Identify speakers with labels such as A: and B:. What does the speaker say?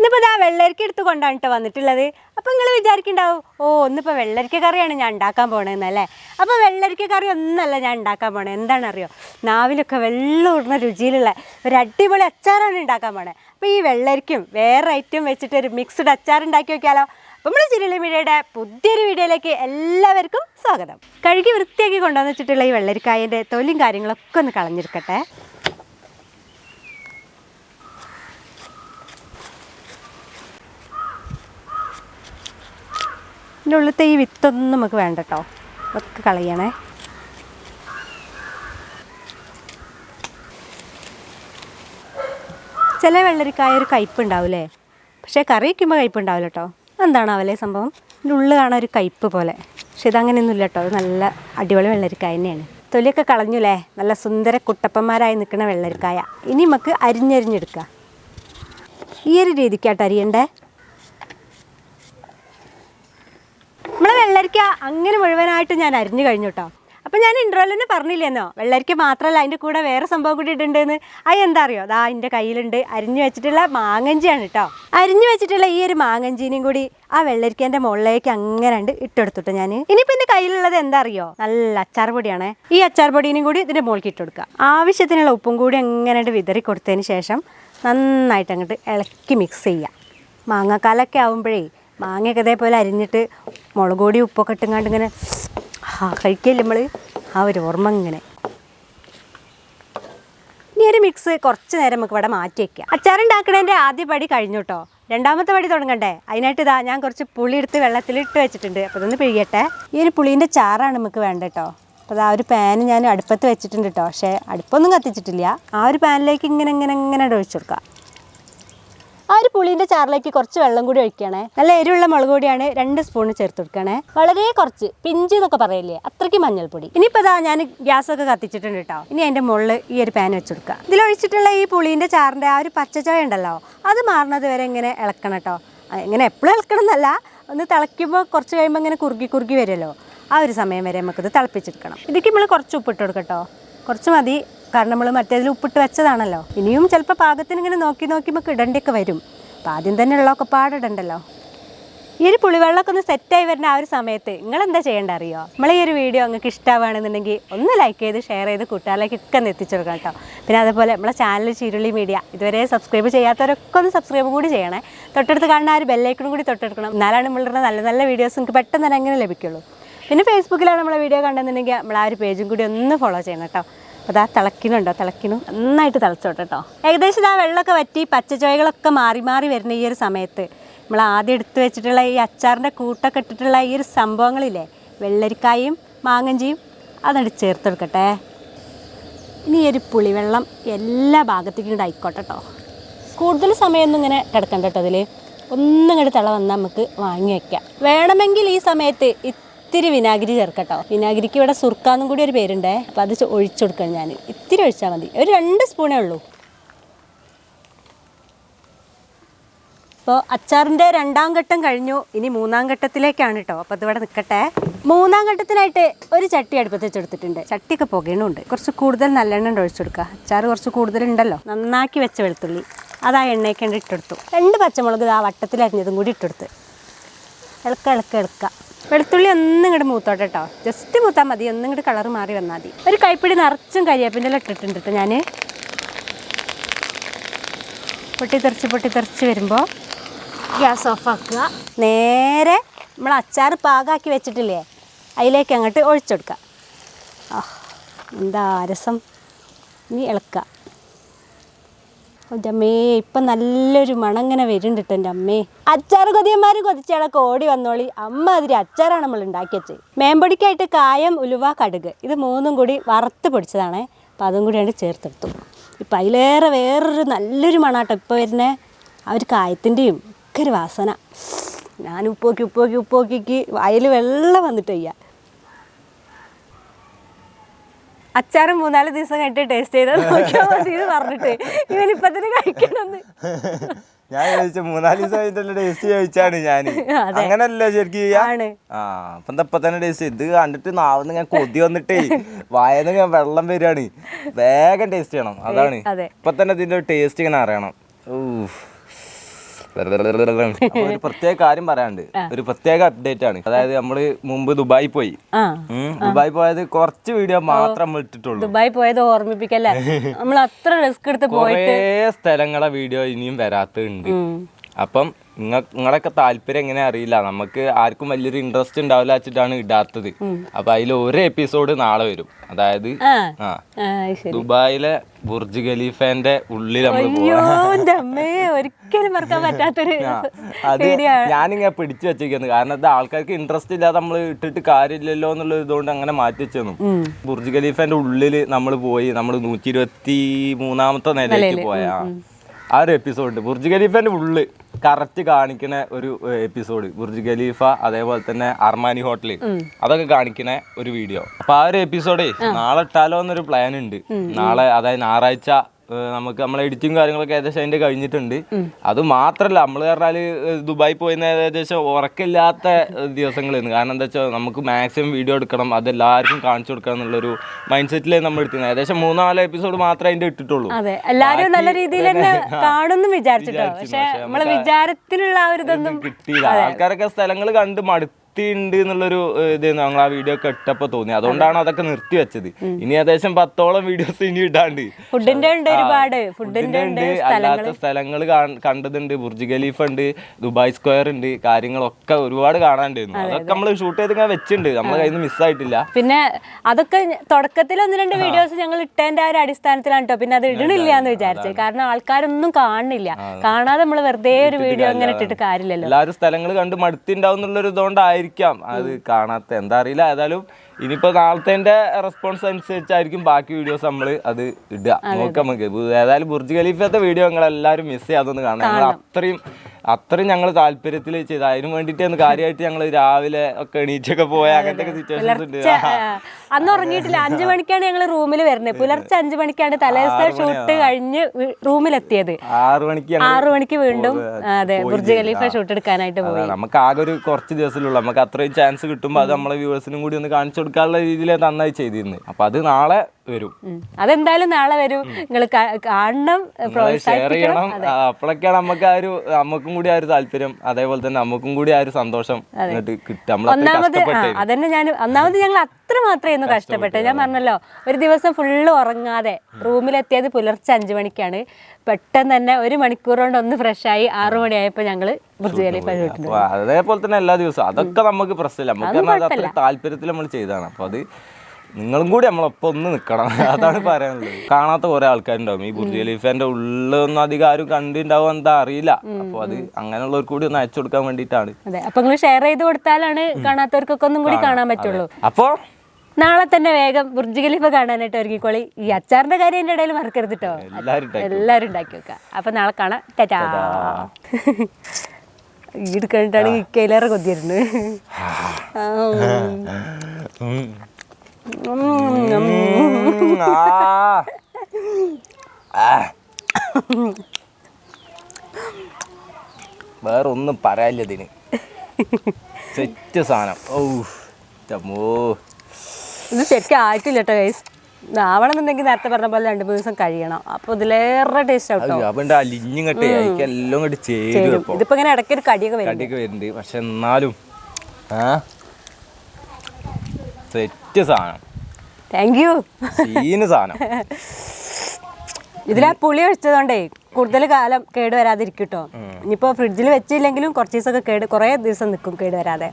A: ഇന്നിപ്പോൾ ഇതാ വെള്ളരിക്ക എടുത്ത് കൊണ്ടാണ് കേട്ടോ വന്നിട്ടുള്ളത്. അപ്പോൾ നിങ്ങൾ വിചാരിക്കുന്നുണ്ടാവും ഓ ഒന്നിപ്പോൾ വെള്ളരിക്ക കറിയാണ് ഞാൻ ഉണ്ടാക്കാൻ പോണതെന്നല്ലേ അപ്പോൾ വെള്ളരിക്ക കറി ഒന്നല്ല ഞാൻ ഉണ്ടാക്കാൻ പോണേ. എന്താണെന്നറിയോ നാവിലൊക്കെ വെള്ളം ഊർന്ന രുചിയിലുള്ള ഒരു അടിപൊളി അച്ചാറാണ് ഉണ്ടാക്കാൻ പോണേ. അപ്പോൾ ഈ വെള്ളരിക്കും വേറെ ഐറ്റം വെച്ചിട്ട് ഒരു മിക്സ്ഡ് അച്ചാർ ഉണ്ടാക്കി വെക്കാലോ അപ്പോൾ നമ്മൾ ചിരളി മീഡിയയുടെ പുതിയൊരു വീഡിയോയിലേക്ക് എല്ലാവർക്കും സ്വാഗതം. കഴുകി വൃത്തിയാക്കി കൊണ്ടുവന്നിട്ടുള്ള ഈ വെള്ളരിക്കായന്റെ തൊലിയും കാര്യങ്ങളൊക്കെ ഒന്ന് കളഞ്ഞെടുക്കട്ടെ ഇതിന്റെ ഉള്ളിലത്തെ ഈ വിത്തൊന്നും നമുക്ക് വേണ്ട കേട്ടോ അതൊക്കെ കളയണേ. ചില വെള്ളരിക്കായ ഒരു കയ്പ് ഉണ്ടാവില്ലേ പക്ഷേ കറി വയ്ക്കുമ്പോൾ കയ്പ് ഉണ്ടാവില്ല കേട്ടോ എന്താണ് അവലെ സംഭവം? ഇതിന്റെ ഉള്ളിൽ കാണാൻ ഒരു കയ്പ്പ് പോലെ. പക്ഷെ ഇതങ്ങനെയൊന്നും ഇല്ല കേട്ടോ നല്ല അടിപൊളി വെള്ളരിക്കായ തന്നെയാണ്. തൊലിയൊക്കെ കളഞ്ഞുല്ലേ നല്ല സുന്ദര കുട്ടപ്പന്മാരായി നിൽക്കുന്ന വെള്ളരിക്കായ. ഇനി നമുക്ക് അരിഞ്ഞരിഞ്ഞെടുക്കാം. ഈ ഒരു രീതിക്കാട്ടോ അരിയണ്ടേ? നമ്മളെ വെള്ളരിക്ക അങ്ങനെ മുഴുവനായിട്ട് ഞാൻ അരിഞ്ഞു കഴിഞ്ഞു കേട്ടോ അപ്പം ഞാൻ ഇൻട്രോയിൽ തന്നെ പറഞ്ഞില്ലെന്നോ? വെള്ളരിക്ക മാത്രമല്ല അതിന്റെ കൂടെ വേറെ സംഭവം കൂടി ഇട്ടുണ്ടെന്ന്. അത് എന്താ അറിയോ? അതാ എന്റെ കയ്യിലുണ്ട്. അരിഞ്ഞു വെച്ചിട്ടുള്ള മാങ്ങഞ്ചിയാണ് കേട്ടോ അരിഞ്ഞു വെച്ചിട്ടുള്ള ഈ ഒരു മാങ്ങഞ്ചീനെയും കൂടി ആ വെള്ളരിക്കേന്റെ മുകളിലേക്ക് അങ്ങനെ ഉണ്ട് ഇട്ടെടുത്തിട്ട് ഞാൻ ഇനിയിപ്പോൾ എന്റെ കയ്യിലുള്ളത് എന്താ അറിയോ? നല്ല അച്ചാർ പൊടിയാണ്. ഈ അച്ചാർ പൊടീനും കൂടി ഇതിന്റെ മുകളിൽ ഇട്ട് കൊടുക്കുക ആവശ്യത്തിനുള്ള ഉപ്പും കൂടി അങ്ങനെ വിതറി കൊടുത്തതിന് ശേഷം നന്നായിട്ട് അങ്ങോട്ട് ഇളക്കി മിക്സ് ചെയ്യുക മാങ്ങാക്കാലൊക്കെ ആവുമ്പോഴേ മാങ്ങയൊക്കെ ഇതേപോലെ അരിഞ്ഞിട്ട് മുളക് പൊടി ഉപ്പൊക്കെ ഇട്ടുങ്ങാണ്ട് ഇങ്ങനെ കഴിക്കല്ലേ നമ്മൾ ആ ഒരു ഓർമ്മ ഇങ്ങനെ. ഇനി ഒരു മിക്സ് കുറച്ച് നേരം നമുക്ക് ഇവിടെ മാറ്റി വയ്ക്കാം അച്ചാറുണ്ടാക്കണതിന്റെ ആദ്യ പടി കഴിഞ്ഞു കേട്ടോ രണ്ടാമത്തെ പടി തുടങ്ങണ്ടേ? അതിനായിട്ട് ഇതാ ഞാൻ കുറച്ച് പുളി എടുത്ത് വെള്ളത്തിൽ ഇട്ട് വെച്ചിട്ടുണ്ട്. അപ്പോൾ ഇതൊന്ന് പിഴിയട്ടെ. ഈ ഒരു പുളീന്റെ ചാറാണ് നമുക്ക് വേണ്ടത് കേട്ടോ അപ്പോൾ ആ ഒരു പാൻ ഞാൻ അടുപ്പത്ത് വെച്ചിട്ടുണ്ട് കേട്ടോ പക്ഷേ അടുപ്പൊന്നും കത്തിച്ചിട്ടില്ല. ആ ഒരു പാനിലേക്ക് ഇങ്ങനെ ഇങ്ങനെ ഇങ്ങനെ ഒഴിച്ചു കൊടുക്കുക ആ ഒരു പുളിന്റെ ചാറിലേക്ക് കുറച്ച് വെള്ളം കൂടി ഒഴിക്കണേ നല്ല എരിവുള്ള മുളക് പൊടിയാണ് രണ്ട് സ്പൂൺ ചേർത്ത് കൊടുക്കണേ വളരെ കുറച്ച് പിഞ്ച് എന്നൊക്കെ പറയില്ലേ അത്രയ്ക്ക് മഞ്ഞൾപ്പൊടി. ഇനിയിപ്പോൾ ഇതാ ഞാൻ ഗ്യാസൊക്കെ കത്തിച്ചിട്ടുണ്ട് കേട്ടോ. ഇനി അതിന്റെ മുകളിൽ ഈ ഒരു പാൻ വെച്ച് ഇതിലൊഴിച്ചിട്ടുള്ള ഈ പുളിന്റെ ചാറിന്റെ ആ ഒരു പച്ചച്ചോയ ഉണ്ടല്ലോ അത് മാറുന്നത് വരെ ഇങ്ങനെ ഇളക്കണം കേട്ടോ. ഇങ്ങനെ എപ്പോഴും ഇളക്കണം എന്നല്ല ഒന്ന് തിളയ്ക്കുമ്പോൾ കുറച്ച് കഴിയുമ്പോൾ ഇങ്ങനെ കുറുകി കുറുകി വരുമല്ലോ. ആ ഒരു സമയം വരെ നമുക്കിത് തിളപ്പിച്ചെടുക്കണം. ഇതിക്ക് നമ്മൾ കുറച്ച് ഉപ്പിട്ട് കൊടുക്കട്ടോ കുറച്ച് മതി. കാരണം നമ്മൾ മറ്റേതിൽ ഉപ്പിട്ട് വെച്ചതാണല്ലോ. ഇനിയും ചിലപ്പോൾ പാകത്തിന് ഇങ്ങനെ നോക്കി നോക്കി നമുക്ക് ഇടേണ്ടിയൊക്കെ വരും. അപ്പം ആദ്യം തന്നെ ഉള്ളതൊക്കെ പാടിടണ്ടല്ലോ. ഈ ഒരു പുളിവെള്ളമൊക്കെ ഒന്ന് സെറ്റായി വരുന്ന ആ ഒരു സമയത്ത് നിങ്ങൾ എന്താ ചെയ്യേണ്ട അറിയോ? നമ്മൾ ഈ ഒരു വീഡിയോ നിങ്ങൾക്ക് ഇഷ്ടമാണെന്നുണ്ടെങ്കിൽ ഒന്ന് ലൈക്ക് ചെയ്ത് ഷെയർ ചെയ്ത് കൂട്ടുകാരിലേക്ക് ഒക്കെ ഒന്ന് എത്തിച്ചു കൊടുക്കാം കേട്ടോ. പിന്നെ അതുപോലെ നമ്മളെ ചാനൽ ചീരുള്ളി മീഡിയ ഇതുവരെ സബ്സ്ക്രൈബ് ചെയ്യാത്തവരൊക്കെ ഒന്ന് സബ്സ്ക്രൈബ് കൂടി ചെയ്യണേ. തൊട്ടടുത്ത് കാണുന്ന ആ ഒരു ബെല്ലൈക്കണും കൂടി തൊട്ടെടുക്കണം. എന്നാലാണ് നമ്മളുടെ നല്ല നല്ല വീഡിയോസ് നിങ്ങൾക്ക് പെട്ടെന്ന് തന്നെ അങ്ങനെ ലഭിക്കുള്ളൂ. പിന്നെ ഫേസ്ബുക്കിലാണ് നമ്മളെ വീഡിയോ കണ്ടെന്നുണ്ടെങ്കിൽ നമ്മൾ ആ ഒരു പേജും കൂടി ഒന്ന് ഫോളോ ചെയ്യണം കേട്ടോ. അപ്പോൾ അതാ തിളക്കിനുണ്ടോ തിളക്കിനു. നന്നായിട്ട് തിളച്ചോട്ടെ കേട്ടോ ഏകദേശം ആ വെള്ളമൊക്കെ വറ്റി പച്ചച്ചോയകളൊക്കെ മാറി മാറി വരുന്ന ഈ ഒരു സമയത്ത്. നമ്മൾ ആദ്യം എടുത്തു വെച്ചിട്ടുള്ള ഈ അച്ചാറിന്റെ കൂട്ടൊക്കെ ഇട്ടിട്ടുള്ള ഈ ഒരു സംഭവങ്ങളില്ലേ? വെള്ളരിക്കായും മാങ്ങഞ്ചിയും അതങ്ങോട്ട് ചേർത്ത് കൊടുക്കട്ടെ. ഇനി ഈ ഒരു പുളിവെള്ളം എല്ലാ ഭാഗത്തേക്കും കൂടെ ആയിക്കോട്ടെ കേട്ടോ കൂടുതൽ സമയമൊന്നും ഇങ്ങനെ കിടക്കണ്ട കേട്ടോ അതിൽ ഒന്നും ഇങ്ങോട്ട് തിള വന്നാൽ നമുക്ക് വാങ്ങി വയ്ക്കാം വേണമെങ്കിൽ ഈ സമയത്ത് ഇത്തിരി വിനാഗിരി ചേർക്കട്ടോ. വിനാഗിരിക്ക് ഇവിടെ സുർക്കാന്നും കൂടി ഒരു പേരുണ്ടേ. അപ്പോൾ അത് ഒഴിച്ചു കൊടുക്കണം ഞാൻ ഇത്തിരി ഒഴിച്ചാൽ മതി. ഒരു രണ്ട് സ്പൂണേ ഉള്ളൂ. അപ്പോൾ അച്ചാറിന്റെ രണ്ടാം ഘട്ടം കഴിഞ്ഞു. ഇനി മൂന്നാം ഘട്ടത്തിലേക്കാണ് കേട്ടോ അപ്പോൾ അതിവിടെ നിൽക്കട്ടെ മൂന്നാം ഘട്ടത്തിനായിട്ട് ഒരു ചട്ടി അടുപ്പത്ത് വെച്ചെടുത്തിട്ടുണ്ട് ചട്ടിയൊക്കെ പുകയണുണ്ട്. കുറച്ച് കൂടുതൽ നല്ലെണ്ണ ഒഴിച്ചു കൊടുക്കുക അച്ചാർ കുറച്ച് കൂടുതലുണ്ടല്ലോ. നന്നാക്കി വെച്ച വെളുത്തുള്ളി. അത് ആ എണ്ണയൊക്കെ ഇട്ടെടുത്തു രണ്ട് പച്ചമുളക് ആ വട്ടത്തിലരിഞ്ഞതും കൂടി ഇട്ടെടുത്ത് ഇളക്ക ഇളക്ക ഇളക്ക. വെളുത്തുള്ളി ഒന്നും ഇങ്ങോട്ട് മൂത്തോട്ടെ കേട്ടോ ജസ്റ്റ് മൂത്താൽ മതി. ഒന്നും ഇങ്ങോട്ട് കളർ മാറി വന്നാൽ മതി. ഒരു കൈപ്പിടി നിറച്ചും കരിയാപ്പിന്റെ ഇട്ടിട്ടുണ്ട് കേട്ടോ ഞാൻ പൊട്ടിത്തെറിച്ച് പൊട്ടിത്തെറിച്ച് വരുമ്പോൾ ഗ്യാസ് ഓഫ് ആക്കുക. നേരെ നമ്മൾ അച്ചാർ പാകാക്കി വെച്ചിട്ടില്ലേ? അതിലേക്ക് അങ്ങോട്ട് ഒഴിച്ചെടുക്കുക. എന്താ രസം? ഇനി ഇളക്കുക. അമ്മേ ഇപ്പം നല്ലൊരു മണങ്ങനെ വരുന്നുണ്ട് എന്റെ അമ്മേ. അച്ചാർ കൊതിയന്മാർ കൊതിച്ചാളൊക്കെ ഓടി വന്നോളി. അമ്മ അതിരി അച്ചാറാണ് നമ്മൾ ഉണ്ടാക്കി വെച്ചത് മേമ്പൊടിക്കായിട്ട് കായം ഉലുവ കടുക്. ഇത് മൂന്നും കൂടി വറുത്ത് പൊടിച്ചതാണ്. അപ്പം അതും കൂടിയാണ് ചേർത്തെടുത്തു. ഇപ്പം അതിലേറെ വേറൊരു നല്ലൊരു മണാട്ടോ ഇപ്പോൾ വരുന്ന. ആ ഒരു കായത്തിന്റെയും ഒക്കെ ഒരു വാസന. ഞാൻ ഉപ്പോക്കി ഉപ്പോക്കി ഉപ്പോക്കിക്ക് വയൽ വെള്ളം വന്നിട്ട് വയ്യ അച്ചാറ് മൂന്നാൽ ദിവസം കഴിഞ്ഞിട്ട് ടേസ്റ്റ് ചെയ്താൽ നോക്കിയാൽ മതി എന്ന് പറഞ്ഞിട്ട് ഇവനിപ്പോ തന്നെ കഴിക്കണമെന്ന്
B: ഞാൻ ചോദിച്ചു മൂന്നാൽ ദിവസം കഴിഞ്ഞിട്ടല്ലേ ടേസ്റ്റ് ചോദിച്ചാണ് ഞാൻ. അങ്ങനല്ലേ ശരിക്കും? ആ അപ്പൊ ഇപ്പൊ തന്നെ ടേസ്റ്റ് ഇത് കണ്ടിട്ട് നാവുന്ന ഞാൻ കൊതി വന്നിട്ടേ വായന ഞാൻ വെള്ളം വരികയാണ് വേഗം ടേസ്റ്റ് ചെയ്യണം അതാണ്
A: അതെ.
B: ഇപ്പൊ തന്നെ ഇതിന്റെ ടേസ്റ്റ് ഇങ്ങനെ അറിയണം ഊഫ്. ഒരു പ്രത്യേക കാര്യം പറയാണ്ട് ഒരു പ്രത്യേക അപ്ഡേറ്റ് ആണ്. അതായത് നമ്മൾ മുമ്പ് ദുബായി പോയി. ദുബായി പോയത് കുറച്ച് വീഡിയോ മാത്രം നമ്മൾ ഇട്ടിട്ടുള്ളൂ.
A: ദുബായി പോയത് ഓർമ്മിപ്പിക്കല്ലേ. നമ്മൾ അത്ര റിസ്ക് എടുത്ത് പോയി
B: കുറേ സ്ഥലങ്ങളെ വീഡിയോ ഇനിയും വരാത്തുണ്ട് അപ്പം നിങ്ങളൊക്കെ താല്പര്യം എങ്ങനെ അറിയില്ല. നമുക്ക് ആർക്കും വലിയൊരു ഇൻട്രസ്റ്റ് ഉണ്ടാവില്ല വെച്ചിട്ടാണ് ഇടാത്തത്. അപ്പൊ അതിൽ ഒരു എപ്പിസോഡ് നാളെ വരും. അതായത്
A: ആ.
B: ദുബായിലെ ബുർജ് ഖലീഫന്റെ ഉള്ളിൽ നമ്മൾ
A: ഒരിക്കലും മറക്കാൻ പറ്റാത്തൊരു
B: അത് ഞാനിങ്ങനെ പിടിച്ചു വെച്ചിരിക്കുന്നത് കാരണം അത് ആൾക്കാർക്ക് ഇൻട്രസ്റ്റ് ഇല്ലാതെ നമ്മൾ ഇട്ടിട്ട് കാര്യമില്ലല്ലോ എന്നുള്ള ഇതുകൊണ്ട് അങ്ങനെ മാറ്റി വെച്ചു ബുർജ് ഖലീഫന്റെ ഉള്ളിൽ നമ്മൾ പോയി നമ്മൾ നൂറ്റി ഇരുപത്തി മൂന്നാമത്തെ നിലയിലേക്ക് പോയ. ആ. ഒരു എപ്പിസോഡ് ബുർജ് ഖലീഫന്റെ ഉള്ളിൽ കറക്റ്റ് കാണിക്കുന്ന ഒരു എപ്പിസോഡ് ബുർജ് ഖലീഫ അതേപോലെ തന്നെ അർമാനി ഹോട്ടൽ അതൊക്കെ കാണിക്കുന്ന ഒരു വീഡിയോ അപ്പൊ ആ ഒരു എപ്പിസോഡേ നാളെ ഇട്ടാലോ എന്നൊരു പ്ലാൻ ഉണ്ട്. നാളെ അതായത് ഞായറാഴ്ച നമുക്ക് നമ്മളെ എഡിറ്റിംഗ് കാര്യങ്ങളൊക്കെ ഏകദേശം അതിന്റെ കഴിഞ്ഞിട്ടുണ്ട്. അത് മാത്രല്ല നമ്മൾ പറഞ്ഞാൽ ദുബായി പോയിരുന്ന ഏകദേശം ഉറക്കില്ലാത്ത ദിവസങ്ങളായിരുന്നു. കാരണം എന്താ വെച്ചാൽ നമുക്ക് മാക്സിമം വീഡിയോ എടുക്കണം അത് എല്ലാവർക്കും കാണിച്ചു കൊടുക്കണം എന്നുള്ളൊരു മൈൻഡ് സെറ്റിലേ നമ്മൾ എടുത്തിരുന്നത് ഏകദേശം മൂന്നാൽ എപ്പിസോഡ് മാത്രമേ അതിന്റെ ഇട്ടിട്ടുള്ളൂ.
A: അതെ. എല്ലാവരും നല്ല രീതിയിൽ തന്നെ കാണുമെന്ന് വിചാരിച്ചിട്ടോ? പക്ഷേ നമ്മളെ വിചാരത്തിലുള്ള ആ ഒരു ഇതൊന്നും
B: കിട്ടിയില്ല. ആൾക്കാരൊക്കെ സ്ഥലങ്ങൾ കണ്ട് മടുത്തിണ്ട് എന്നുള്ളൊരു ഇതായിരുന്നു ഇത് ഞങ്ങൾ ആ വീഡിയോ ഒക്കെ ഇട്ടപ്പോ തോന്നി. അതുകൊണ്ടാണ് അതൊക്കെ നിർത്തി വെച്ചത്. ഇനി ഏകദേശം പത്തോളം വീഡിയോസ് ഇനി ഇടാണ്ട്.
A: ഫുഡിന്റെ ഉണ്ട് ഒരുപാട്. ഫുഡിന്റെ
B: ഉണ്ട് അല്ലാത്ത സ്ഥലങ്ങൾ കണ്ടതുണ്ട്. ബുർജ് ഖലീഫ് ഉണ്ട് ദുബായ് സ്ക്വയർ ഉണ്ട് കാര്യങ്ങളൊക്കെ ഒരുപാട് കാണാണ്ടായിരുന്നു. അതൊക്കെ നമ്മൾ ഷൂട്ട് ചെയ്ത് വെച്ചിട്ടുണ്ട് നമ്മളെ കയ്യിൽ നിന്ന് മിസ്സായിട്ടില്ല
A: പിന്നെ അതൊക്കെ തുടക്കത്തിൽ ഒന്ന് രണ്ട് വീഡിയോസ് ഞങ്ങൾ ഇട്ടതിന്റെ ആ ഒരു അടിസ്ഥാനത്തിലാണ് കേട്ടോ പിന്നെ അത് ഇടണില്ല എന്ന് വിചാരിച്ചത്. കാരണം ആൾക്കാരൊന്നും കാണുന്നില്ല. കാണാതെ നമ്മൾ വെറുതെ ഒരു വീഡിയോ അങ്ങനെ ഇട്ടിട്ട് കാര്യമില്ലല്ലോ.
B: എല്ലാവരും സ്ഥലങ്ങൾ കണ്ട് മടുത്തിണ്ടാവും എന്നുള്ളൊരു ഇതുകൊണ്ടായിരിക്കാം അത് കാണാത്ത എന്താ അറിയില്ല. ഏതായാലും ഇനിയിപ്പോ നാളത്തെ റെസ്പോൺസ് അനുസരിച്ചായിരിക്കും ബാക്കി വീഡിയോസ് നമ്മൾ അത് ഇടുക. നോക്കാം നമുക്ക്. ഏതായാലും ബുർജ് ഖലീഫത്തെ വീഡിയോ നിങ്ങൾ എല്ലാവരും മിസ് ചെയ്യാതൊന്ന് കാണാം. ഞങ്ങൾ അത്രയും അത്രയും ഞങ്ങൾ താല്പര്യത്തിൽ ചെയ്ത അതിന് വേണ്ടിയിട്ട് കാര്യമായിട്ട് ഞങ്ങൾ രാവിലെ ഒക്കെ എണീച്ചൊക്കെ പോയ അങ്ങനത്തെ സിറ്റുവേഷൻ സിറ്റുവേഷൻസ് ഉണ്ട്.
A: അന്ന് ഉറങ്ങിയിട്ടില്ല. അഞ്ചു മണിക്കാണ് ഞങ്ങൾ റൂമിൽ വരുന്നത്. പുലർച്ചെ അഞ്ചു മണിക്കാണ് തലേദിവസത്തെ ഷൂട്ട് കഴിഞ്ഞ് റൂമിലെത്തിയത്.
B: ആറു മണിക്ക്
A: ആറു മണിക്ക് വീണ്ടും അതെ ബുർജ് ഖലീഫ ഷൂട്ട് എടുക്കാനായിട്ട് പോയി.
B: നമുക്ക് ആകെ ഒരു കുറച്ച് ദിവസമുള്ളൂ നമുക്ക് അത്രയും ചാൻസ് കിട്ടുമ്പോൾ അത് നമ്മളെ വ്യൂവേഴ്സിനും കൂടി ഒന്ന് കാണിച്ചു കൊടുക്കാനുള്ള രീതിയിൽ നന്നായി ചെയ്തിരുന്നു. അപ്പൊ അത് നാളെ വരും.
A: അതെന്തായാലും നാളെ വരും. നിങ്ങൾ കാണണം
B: ഷെയർ ചെയ്യണം. അപ്പോഴൊക്കെയാണ് നമുക്ക് ആ ഒരു നമുക്കും കൂടി ആ ഒരു താല്പര്യം. അതേപോലെ തന്നെ നമുക്കും കൂടി ആ ഒരു സന്തോഷം എന്നിട്ട്
A: ഒന്നാമത് അതന്നെ ഞാൻ ഒന്നാമത് ഞങ്ങൾ അത്ര മാത്രമേന്ന് കഷ്ടപ്പെട്ടത് ഞാൻ പറഞ്ഞല്ലോ ഒരു ദിവസം ഫുള്ള് ഉറങ്ങാതെ റൂമിലെത്തിയത് പുലർച്ചെ അഞ്ചു മണിക്കാണ്. പെട്ടെന്ന് തന്നെ ഒരു മണിക്കൂർ കൊണ്ട് ഒന്ന് ഫ്രഷായി ആറു മണിയായപ്പോൾ ഞങ്ങൾ
B: അതേപോലെ തന്നെ എല്ലാ ദിവസവും. അതൊക്കെ നമുക്ക് പ്രശ്നമില്ല. നമുക്ക് താല്പര്യത്തിൽ നമ്മൾ ചെയ്തതാണ്. അപ്പൊ അത് നിങ്ങളും കൂടി നമ്മളൊപ്പം ഒന്ന് നിൽക്കണം അതാണ് പറയാനുള്ളത്. കാണാത്ത കുറെ ആൾക്കാരുണ്ടാവും. ഈ ബുർജ് ഖലീഫന്റെ ഉള്ളൊന്നും അധികം ആരും കണ്ടിണ്ടാവും എന്താ അറിയില്ല. അപ്പൊ അത് അങ്ങനെയുള്ളവർ കൂടി ഒന്ന് അയച്ചു കൊടുക്കാൻ വേണ്ടിയിട്ടാണ്.
A: അതെ അപ്പൊ നിങ്ങൾ ഷെയർ ചെയ്ത് കൊടുത്താലാണ് കാണാത്തവർക്കൊക്കെ ഒന്നും കൂടി കാണാൻ പറ്റുള്ളൂ.
B: അപ്പോ?
A: നാളെ തന്നെ വേഗം ബുർജ് ഖലീഫ കാണാനായിട്ട് ഒരുങ്ങിക്കോളി. ഈ അച്ചാറിന്റെ കാര്യം എന്റെ ഇടയിൽ മറക്കരുത് കേട്ടോ
B: എല്ലാവരും ഉണ്ടാക്കി.
A: എല്ലാവരും ഉണ്ടാക്കി വെക്കാം. അപ്പൊ നാളെ കാണാം. ടാറ്റാ. ഈട്
B: കണ്ടിട്ടാണ് ആ. ആ. വേറൊന്നും പറയാനില്ല ഇതിന്. സെറ്റ് സാധനം. ഓ ചമ്മോ
A: ഇത് ശരിക്കും ആയിട്ടില്ല കേട്ടോ ഗൈസ് ആവണമെന്നുണ്ടെങ്കിൽ നേരത്തെ പറഞ്ഞ പോലെ രണ്ട് മൂന്ന് ദിവസം കഴിയണം. അപ്പൊ ഇതിലേറെ ടേസ്റ്റ്
B: ആവും. എല്ലാം
A: ഇതിപ്പോ ഇങ്ങനെ ഇടയ്ക്ക് ഒരു
B: കടിയൊക്കെ വരുന്നുണ്ട്. പക്ഷെ എന്നാലും ആ? സെറ്റ് സാധനം.
A: താങ്ക് യു
B: സീന് സാധനം.
A: ഇതിലാ പുളി ഒഴിച്ചതുകൊണ്ടേ കൂടുതൽ കാലം കേട് വരാതിരിക്കും കേട്ടോ ഇനിയിപ്പോൾ ഫ്രിഡ്ജിൽ വെച്ചില്ലെങ്കിലും കുറച്ച് ദിവസമൊക്കെ കേട് കുറേ ദിവസം നിൽക്കും കേട് വരാതെ.